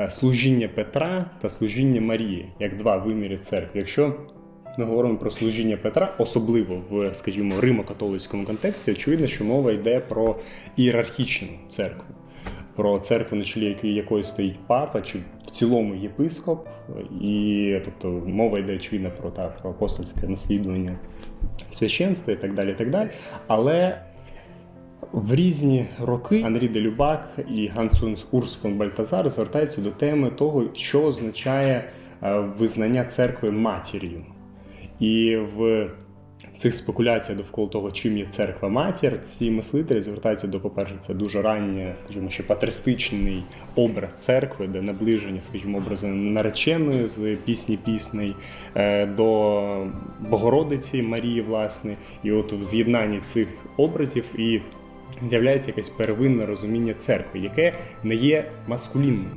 е, служіння Петра та служіння Марії як два виміри церкви. Якщо ми говоримо про служіння Петра, особливо в, скажімо, римо-католицькому контексті, очевидно, що мова йде про ієрархічну церкву, про церкву, на чолі якої- стоїть папа, чи в цілому єпископ, і тобто мова йде очевидно про, та, про апостольське наслідування священства і так далі. І так далі. Але в різні роки Анрі де Любак і Гансунс Урс фон Бальтазар звертаються до теми того, що означає е, визнання церкви матір'ю. І в цих спекуляціях довкола того, чим є церква матір, ці мислителі звертаються до, по-перше, це дуже раннє, скажімо, ще патристичний образ церкви, де наближення, скажімо, образу нареченої з пісні пісней е, до Богородиці Марії, власне, і от в з'єднанні цих образів і з'являється якесь первинне розуміння церкви, яке не є маскулінним.